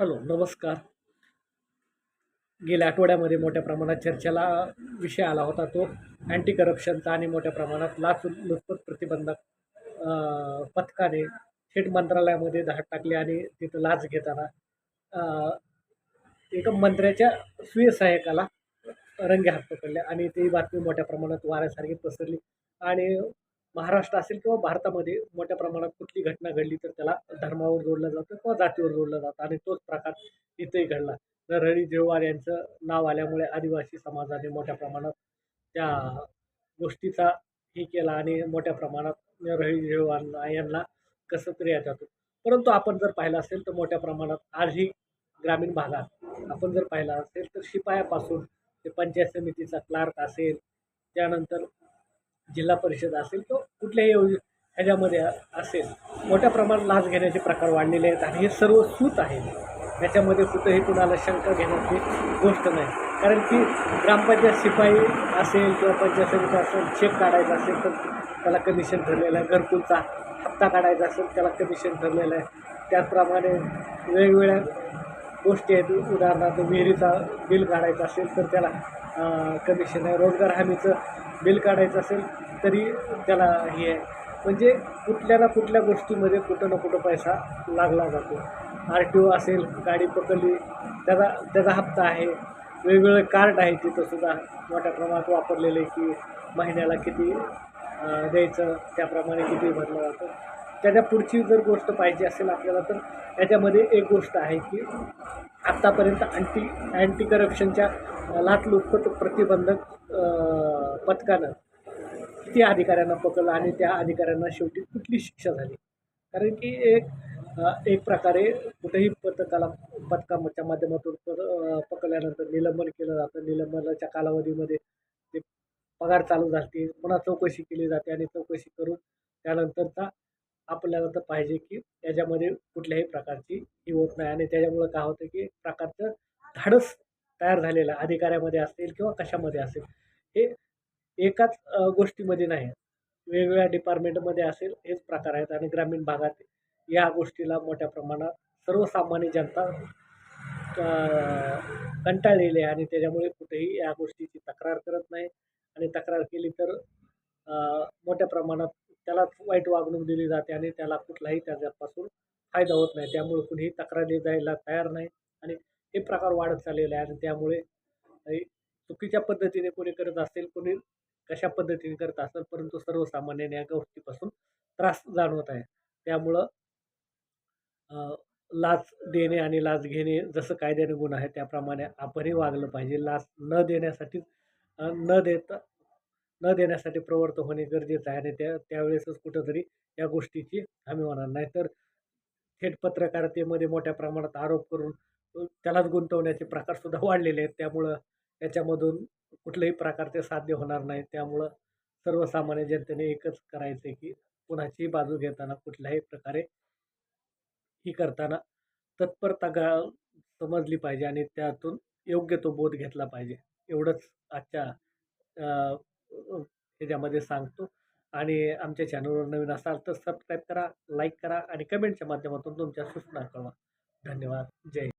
Hello नमस्कार. गेल्या आठवड्यामध्ये मोठ्या प्रमाणात चर्चेला विषय आला होता तो अँटी करप्शनचा आणि मोठ्या प्रमाणात लाच लुचपत प्रतिबंधक पथकाने थेट मंत्रालयामध्ये धाड टाकली आणि तिथं लाच घेताना एका मंत्र्याच्या स्वीय सहाय्यकाला रंगे हात पकडले आणि ती बातमी मोठ्या प्रमाणात वाऱ्यासारखी पसरली आणि महाराष्ट्र असेल किंवा भारतामध्ये मोठ्या प्रमाणात कुठली घटना घडली तर त्याला धर्मावर जोडलं जातं किंवा जातीवर जोडलं जातं आणि तोच प्रकार इथेही घडला. नरहरी झिरवार यांचं नाव आल्यामुळे आदिवासी समाजाने मोठ्या प्रमाणात त्या गोष्टीचा हे केला आणि मोठ्या प्रमाणात नरहरी झिरवार यांना कसं तरी याच्यातून परंतु आपण जर पाहिलं असेल तर मोठ्या प्रमाणात आजही ग्रामीण भागात आपण जर पाहिलं असेल तर शिपायापासून ते पंचायत समितीचा क्लार्क असेल त्यानंतर जिल्हा परिषद असेल किंवा कुठल्याही योज ह्याच्यामध्ये असेल मोठ्या प्रमाणात लाच घेण्याचे प्रकार वाढलेले आहेत आणि हे सर्व सूत आहे याच्यामध्ये कुठंही कुणाला शंका घेण्याची गोष्ट नाही. कारण की ग्रामपंचायत शिपाई असेल किंवा पंचायत समिती असेल चेक काढायचा असेल तर त्याला कमिशन ठरलेलं आहे. घरकुलचा हप्ता काढायचा असेल त्याला कमिशन ठरलेलं आहे. त्याचप्रमाणे वेगवेगळ्या गोष्टी आहेत. उदाहरणार्थ विहिरीचा बिल काढायचं असेल तर त्याला कमिशन आहे. रोजगार हमीचं बिल काढायचं असेल तरी त्याला हे आहे. म्हणजे कुठल्या ना कुठल्या गोष्टीमध्ये कुठं ना कुठं पैसा लागला जातो. आर टी ओ असेल गाडी पकडली त्याचा त्याचा हप्ता आहे. वेगवेगळे कार्ड आहे तिथंसुद्धा मोठ्या प्रमाणात वापरलेले की महिन्याला किती द्यायचं त्याप्रमाणे किती भरलं जातं. त्याच्या पुढची जर गोष्ट पाहिजे असेल आपल्याला तर याच्यामध्ये एक गोष्ट आहे की आत्तापर्यंत अँटी अँटी करप्शनच्या लाचलुचपत प्रतिबंधक पथकानं किती अधिकाऱ्यांना पकडलं आणि त्या अधिकाऱ्यांना शेवटी कुठली शिक्षा झाली? कारण की एक एक प्रकारे कुठेही पथकाला पथकाच्या माध्यमातून पकडल्यानंतर निलंबन केलं जातं. निलंबनाच्या कालावधीमध्ये ते पगार चालू झाली पुन्हा चौकशी केली जाते आणि चौकशी करून त्यानंतरचा आपल्याला तर पाहिजे की त्याच्यामध्ये कुठल्याही प्रकारची ही होत नाही. आणि त्याच्यामुळं काय होतं की एक प्रकारचं धाडस तयार झालेलं आहे अधिकाऱ्यामध्ये असेल किंवा कशामध्ये असेल हे एकाच गोष्टीमध्ये नाही. वेगवेगळ्या डिपार्टमेंटमध्ये असेल हेच प्रकार आहेत. आणि ग्रामीण भागात या गोष्टीला मोठ्या प्रमाणात सर्वसामान्य जनता कंटाळलेली आहे. आणि त्याच्यामुळे कुठेही या गोष्टीची तक्रार करत नाही. आणि तक्रार केली तर मोठ्या प्रमाणात त्याला वाईट वागणूक दिली जाते आणि त्याला कुठलाही त्याच्यापासून फायदा होत नाही. त्यामुळे कुणीही तक्रारी द्यायला तयार नाही आणि हे प्रकार वाढत चाललेले आहे आणि त्यामुळे चुकीच्या पद्धतीने कोणी करत असेल कोणी कशा पद्धतीने करत असेल परंतु सर्वसामान्याने या गोष्टीपासून त्रास जाणवत आहे. त्यामुळं लाच देणे आणि लाच घेणे जसं कायद्याने गुन्हा आहे त्याप्रमाणे आपणही वागलं पाहिजे. लाच न देण्यासाठी न देता न देण्यासाठी प्रवृत्त होणे गरजेचं आहे आणि त्या त्यावेळेसच कुठंतरी या गोष्टीची हमी होणार नाही. तर थेट पत्रकारितेमध्ये मोठ्या प्रमाणात आरोप करून त्यालाच गुंतवण्याचे प्रकारसुद्धा वाढलेले आहेत. त्यामुळं याच्यामधून कुठल्याही प्रकारचे साध्य होणार नाही. त्यामुळं सर्वसामान्य जनतेने एकच करायचं आहे की कुणाचीही बाजू घेताना कुठल्याही प्रकारे ही करताना तत्परता गा समजली पाहिजे आणि त्यातून योग्य तो बोध घेतला पाहिजे. एवढंच आजच्या ह्याच्यामध्ये सांगतो. आणि आमच्या चॅनलवर नवीन असाल तर सबस्क्राईब करा लाईक करा आणि कमेंटच्या माध्यमातून तुमच्या सूचना कळवा. धन्यवाद. जय